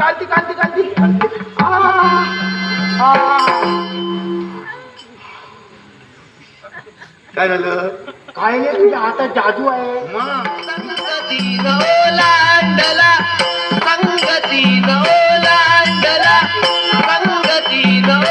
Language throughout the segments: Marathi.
कांती कांती कांती. आ, आ. काय झालं? काय नाही तुझ्या हातात जादू आहे. मग संगतीनं ओलांडला संगतीनं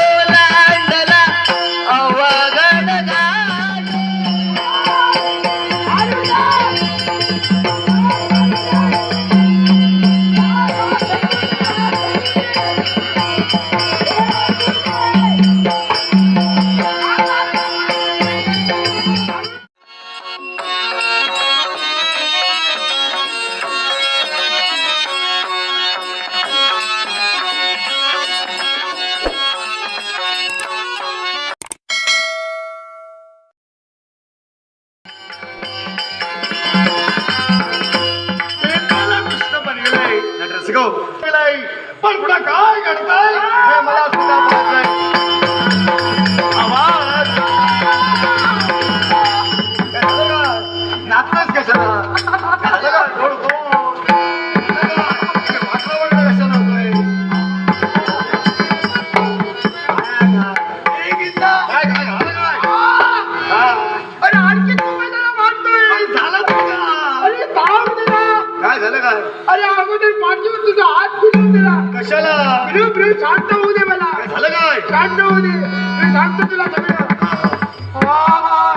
अगोदर पाठवून तुझा हात फिरवून दिला कशाला? फिरव फिरव शांत होऊ दे मला. काय झालं काय? शांत होऊ दे. मी सांगतो तुला सगळं. आ,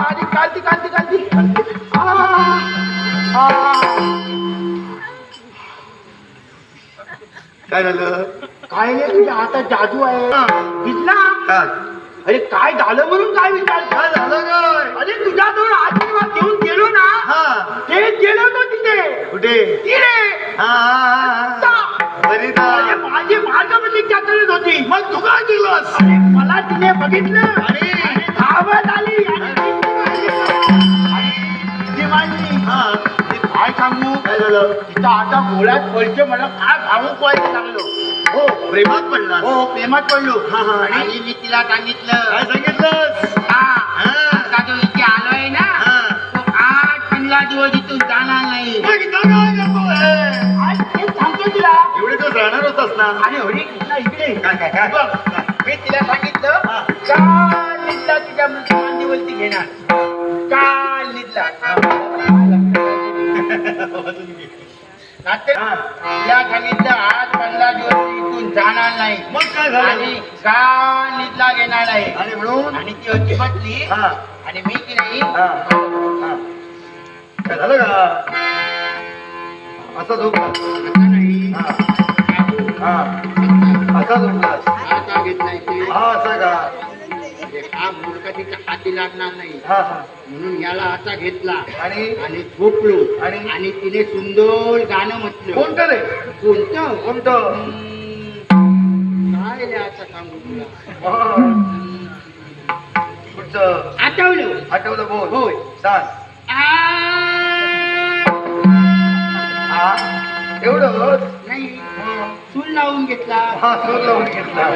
आणि कांती कांती कांती. आ, आ. काय झालं? काय नाही तुझ्या हातात जादू आहे. दिसला? काय अरे काय झालं म्हणून काय विचार? काय झालं काय? अरे तुझ्याजवळ आशीर्वाद घेऊन गेलो ना. हा. ते गेलो तो तिथे. कुठे? तिथे. माझी मार्गमती चालत होती. मग तू काय अरे मला तिने बघितलं. आणि? धावत आली. काय सांगू? काय झालं? आता गोळ्यात पडचे मला काय भावूक व्हायला लागलो. हो प्रेमात पडला हो प्रेमात पडलो. आणि? मी तिला सांगितलं. काय सांगितलंस? हा. जो इथे आलोय ना. तो आठ पंधरा दिवस इथून जाणार नाही. तिला? एवढे दिवस राहणार होतास ना? आणि हरी कृष्णा इकडे. काय काय काय? बघ, मी तिला सांगितलं हा. काल निघला तुझ्या मांडीवरती घेणार. काल नाहीतर हा. तिला सांगितलं आज पंधरा दिवस इथून जाणार नाही. मग काय झालं? आणि काल निघला घेणार आहे आणि म्हणून? आणि ती होती हा. आणि मी की नाही? हा. हा. काय झालं का? असा झोपला हा. असा झोपलास. हा असा का? हा तिच्या हाती लागणार नाही हा. हा म्हणून याला आता घेतला आणि? आणि? झोपलो आणि? आणि तिने सुंदर गाणं म्हटलं कोणतं रे? कोणतं? कोणतं काय रे आता सांगू तुला. पुढचं. आठवलं. आठवलं बोल. होय. सांग. हा. एवढं नाही. चूल लावून घेतला. हा सूर लावून घेतला.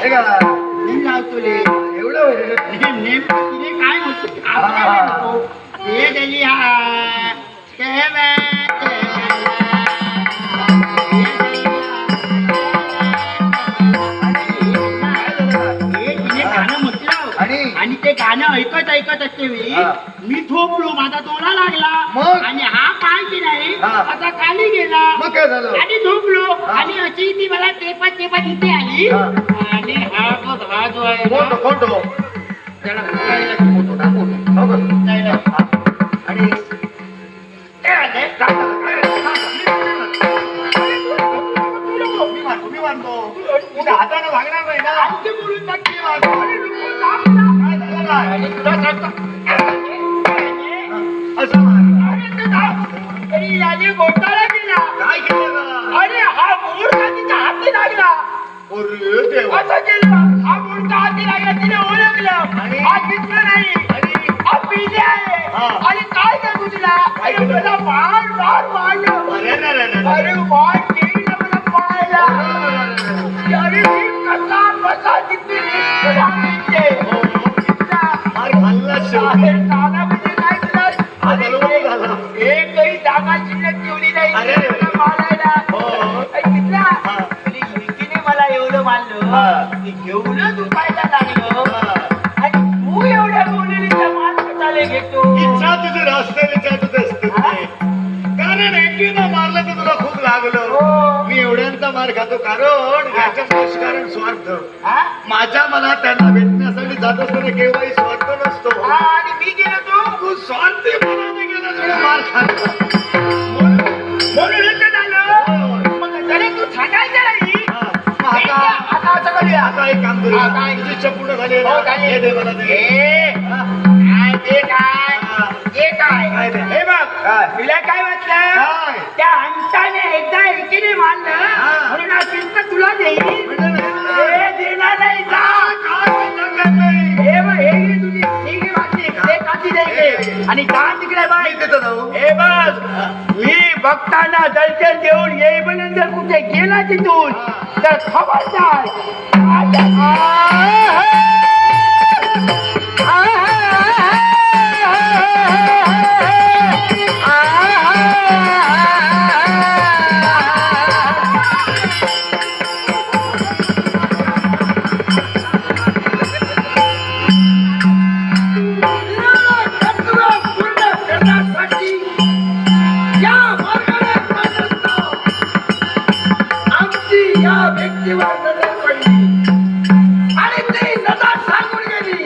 हे का? मी लावतो ले एवढं होईल. नेमकं तिने काय म्हणतो हा. नको. हे. ऐकत असते वेळी हा. मी झोपलो माझा डोळा लागला मग? आणि हा पाय की नाही हा. आता खाली गेला मग काय झालं आणि झोपलो हा. आणि अशी ती मला तेपत तेपत इथे आली हा. आणि हा जो हा जो आहे ना, त्याला उचलायला फोटो टाकू हो का? उचलायला. आणि ते आले, मी मानतो मी मानतो तुझ्या हाताने लागणार नाही ना बोलून. अरे नको, थांब थांब. अरे याने घोटाळा केला काय केलं अरे हा मूर्ख तिच्या हाती लागला अरे देवा असं केलं हा मूर्ख हाती लागला तिने ओळखलं आणि? हा दिसलं नाही आणि? हा पिले आहे हा. आणि काय सांगू तुला काय अरे केलं? मला मार मार मारलं अरे रे रे रे रे. अरे मार केली ना मला पाहायला अरे मी कसा कसा तिथे अरे म्हणजे? हा, बरोबर झाला. एकही जागा शिल्लक ठेवली नाही अरे. मला मारायला. हो. ऐ, मित्रा, हा. तुझी युवतीने मला एवढं मानलं हा. की घेऊन तू पाहायला लागलो हा. आणि तू एवढ्या मुलीचा मान कशाला घेतो इच्छा तुझी रस्त्याने तुझं असते कारण एकीनं मारलं तर तुला खूप लागलं हो. मी एवढ्यांचा मार खातो कारण याच्या स्वार्थ हा? माझ्या मनात त्यांना भेटण्यासाठी जात असताना केव्हाही स्वार्थ नसतो हा, आणि मी गेलो तू तू मनाने गेला तुला मार खाल्ला झालं मग तू नाही आता आता आता असं करूया आता एक काम हा, करूया काय? तुझी इच्छा पूर्ण झाली हो, झाली. हे दे मला ते. ए. काय ते काय हा. ते काय काय ते? हे बघ काय? तुला काय वाटलं काय? त्या अंताने एकदा एकीने मानलं हा. म्हणून आज चिंता तुला देईल आणि जा तिकडे मी तिथं जाऊ हे. बघ मी भक्तांना दर्शन देऊन येईपर्यंत जर कुठे गेला तिथून तर खबरदार व्यक्तीवर नजर पडली आणि ती नजर सांगून गेली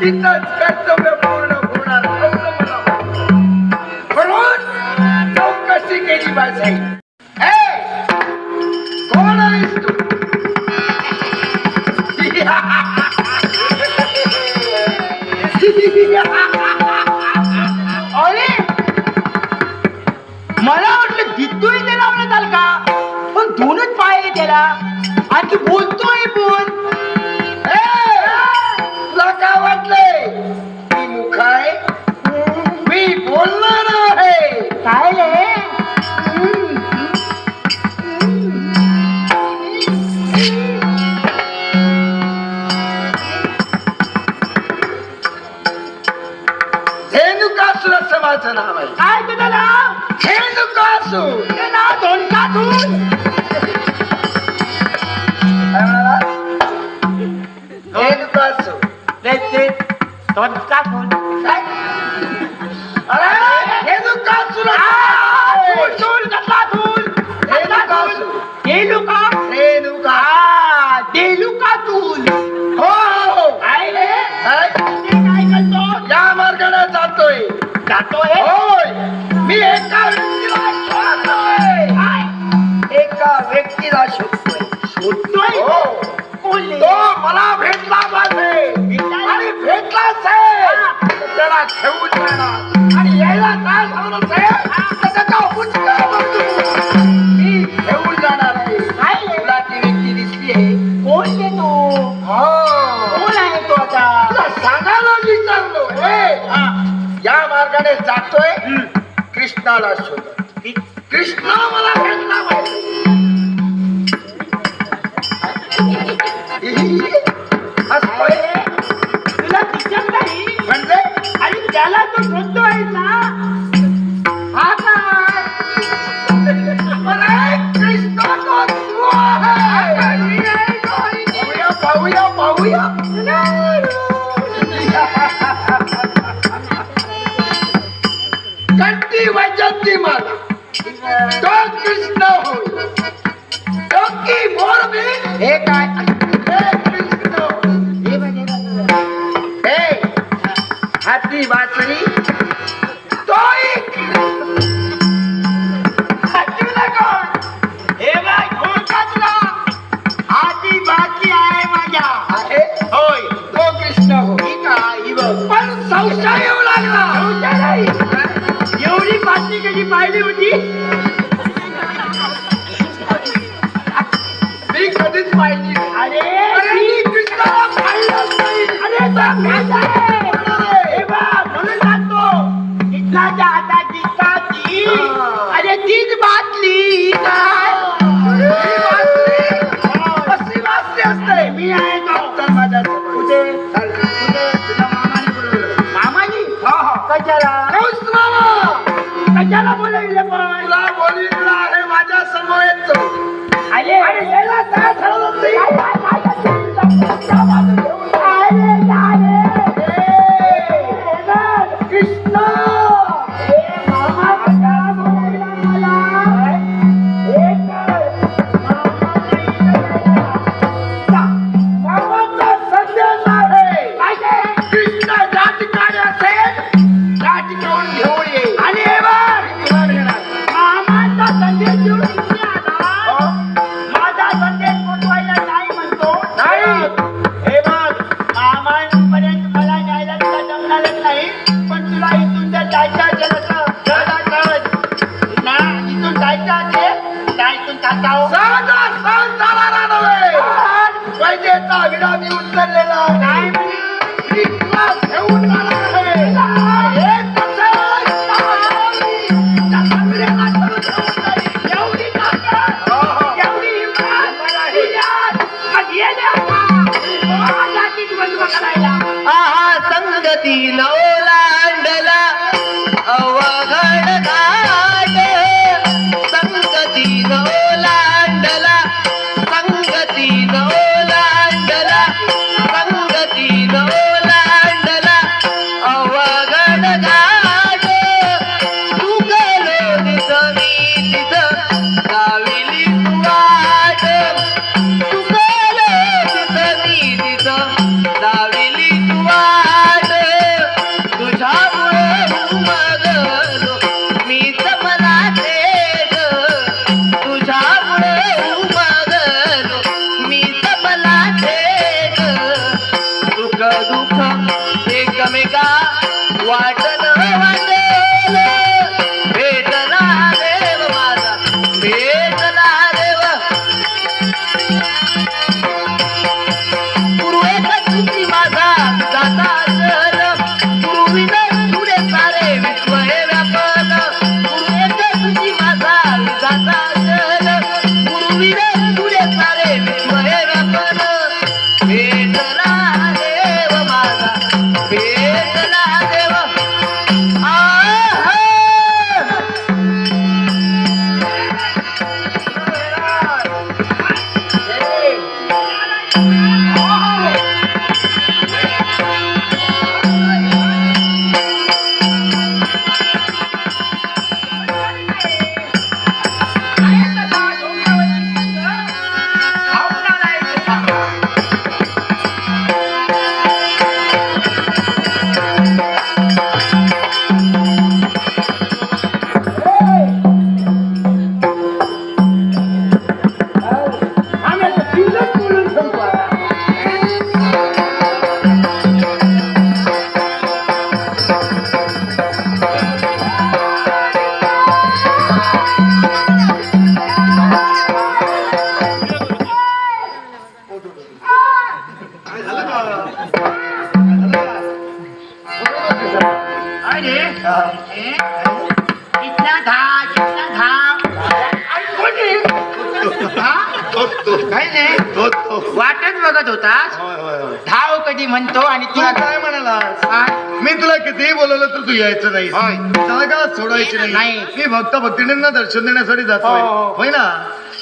तिथंच कर्तव्य पूर्ण होणार म्हणून चौकशी केली पाहिजे कोण आहेस तू अरे मला वाटलं जिद्दोही त्याला आवडत आल का? पण दोनच पाय त्याला आणि तू बोलतोय ए, तुला काय वाटलंय? मी मुख आहे मी बोलणार आहे काय रे? धेनुकासूर नाव आहे. काय तुझं नाव धेनुकासूर. ते नाव धोनकासूर धोनकासूर कोण ते तो कोण आहे तो आता. तुला सांगायला विचारलो. हे. या मार्गाने जातोय. कृष्णाला शोधत कृष्णा मला भेटला पाहिजे. तुला दिसत नाही? म्हणजे? आणि त्याला तो शोधतोय ना? पाहूया कंटी वैजंती मला तो कृष्ण होय तो की मोर मी हे काय हे कृष्ण हे हाती बासरी संशय येऊ लागला संशय नाही एवढी बातमी कधी पाहिली होती मी कधीच पाहिली नाही. अरे मी कृष्णाला पाहिलंच नाही. अरे तो कसा काही नाही. तो तो वाटच बघत होतास. होय होय होय. धाव कधी म्हणतो आणि तुला तुला काय म्हणालास? हा? मी तुला कितीही बोलवलं तर तू यायचं नाही. होय. जागा सोडायची नाही. नाही. मी भक्त भक्तिनींना दर्शन देण्यासाठी जातोय. हो, हो. होय ना?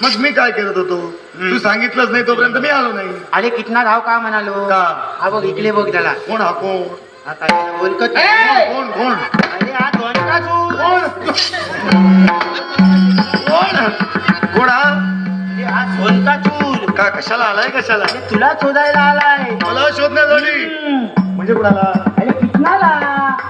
मग मी काय करत होतो? तू सांगितलंच नाही तोपर्यंत मी आलो नाही. अरे कितना धाव का म्हणालो? का? हा बघ इकडे बघ त्याला कोण हा कोण? हा काय बोलकत कोण कोण अरे हा कोण? कोण? कोण हा? हा सोनका चूर का कशाला आलाय कशाला अरे तुला शोधायला आलाय मला हम्म. म्हणजे कुणाला अरे कितनाला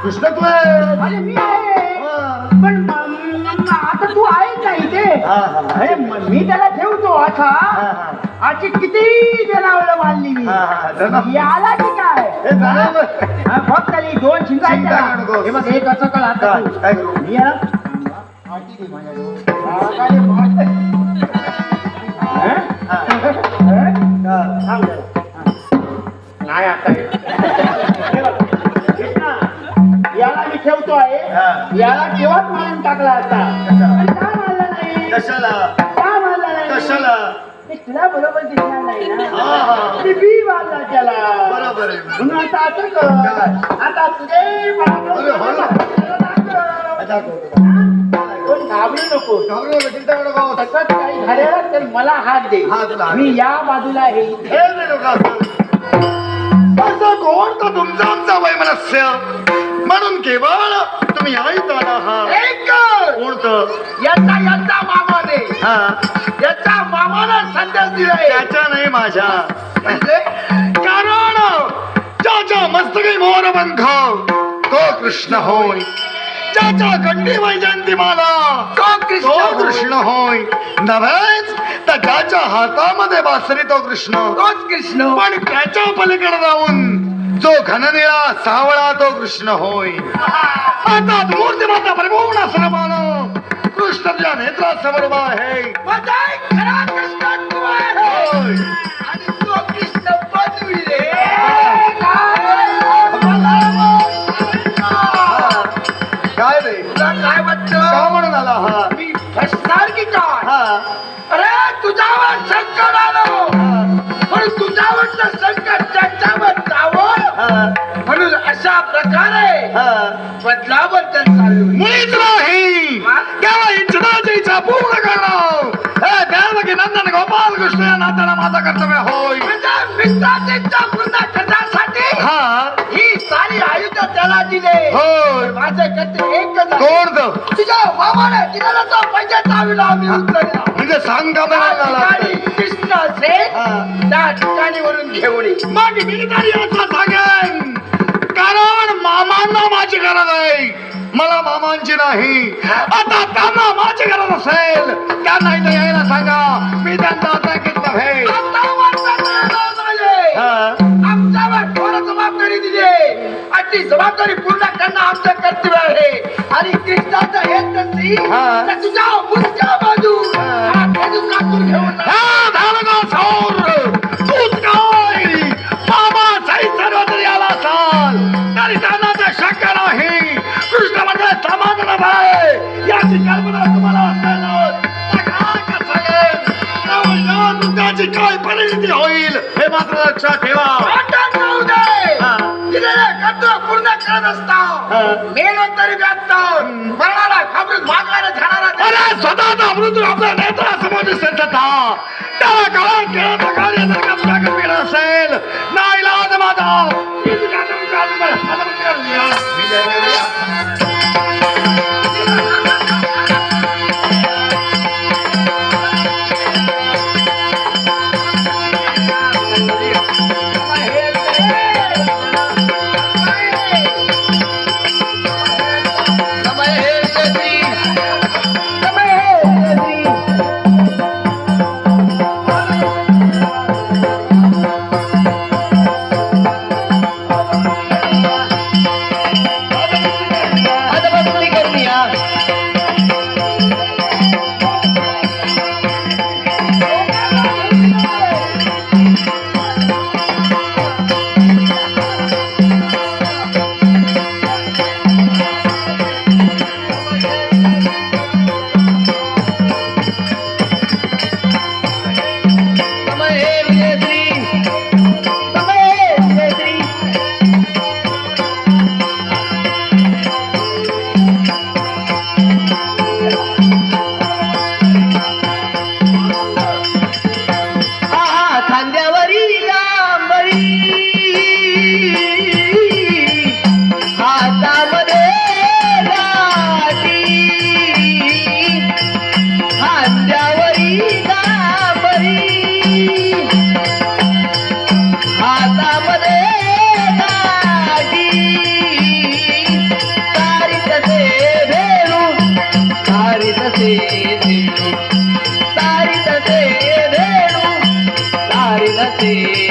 कृष्ण तू आहे अरे मी आहे हा. पण म- म- आता तू आहे का इथे हा, हा. अरे म- मी त्याला ठेवतो अच्छा हा, हा. आजची किती जनावरं मारली मी हा, हा. जनावर- ही आला की काय हे. हा, फक्त त्याला दोन चिंता आहेत चिंता त्याला. नकोस. हे बघ हे कसं कळ आता काय तू. काय करू मी याला. हा, आहे. हा? जरा. नाही आता याला मी ठेवतो आहे याला केव्हाच मारून टाकला आता का मारला नाही कशाला का मारला नाही कशाला ते तुला बरोबर दिसणार नाही हा, ना हा. मी बी मारला त्याला बरोबर आहे म्हणून आता असं कर आता तुझे अरे, हो दाखव. घाबरू नको घाबरू नका चिंता करू नको तसंच काही झालं तर मला हात दे. हा, तुला हात मी दे. या बाजूला हे हे नाही नका असं. कोण तो तुमचा आमचा वैमनस्य म्हणून केवळ तुम्ही ऐकत आला आहात एक कोणतं? याचा याचा मामाने. हा. याचा मामानं संदेश दिलाय. त्याच्या नाही माझ्या. म्हणजे? कारण ज्याच्या मस्तकी मोर पंख तो कृष्ण होय. ज्याच्या कंठी वैजंती माला. तो कृष्ण? कृष्ण होय. नव्हेच तर ज्याच्या हातामध्ये बासरी तो कृष्ण. तोच कृष्ण? पण त्याच्या पलीकडे जाऊन जो घननिळा सावळा तो कृष्ण होय. आता मूर्तिमत्ता परिपूर्ण सर्वान कृष्ण तुझ्या नेत्रासमोर उभा आहे. मी फसणार की काय? हा. अरे तुझ्यावर संकट आलो. पण तुझ्यावरचं संकट त्यांच्यावर जावं. म्हणून अशा प्रकारे हा. बदलाबद्दल चालू मुळीच नाही केवळ इच्छाची इच्छा पूर्ण करणं हे देवकी नंदन गोपाल कृष्ण या नात्याला माझा कर्तव्य होय. म्हणजे मित्राची इच्छा पूर्ण करण्यासाठी आयुध त्याला दिले. होय. माझं कर्तव्य एकच आहे. कोण तो? तुझ्या मामाने दिलेला तो पैसे चावीला मी उचलला म्हणजे सांग का त्या बरं ठिकाणी कृष्ण असेल हा. त्या ठिकाणी वरून घेऊन ये. मग मी तरी असं सांगेन. कारण मामांना माझी गरज आहे. मला मामांची नाही. आता त्यांना माझी गरज असेल. त्यांना इथे यायला सांगा. मी त्यांचा आता किती भेट ती जबाबदारी पूर्ण करणं आमचं कर्तव्य आहे. आणि कृष्णाचं हा. तर तुझ्या पुढच्या बाजू बाजू कापून घेऊन जा. तूच काय? मामा साई सर्व तरी आला असाल तरी त्यांना ते शक्य नाही कृष्ण म्हणजे समाधान आहे. याची कल्पना तुम्हाला काय परिणिती होईल? हे मात्र लक्षात ठेवा. दिलेलं कर्तव्य पूर्ण करत असता. मेलो तरी व्यक्त मरणारा घाबरून भागणारा झाणारा अरे स्वतःचा मृत्यू आपल्या नेत्रासमोर दिसत त्याला कळा केळाचं कार्य Thank you.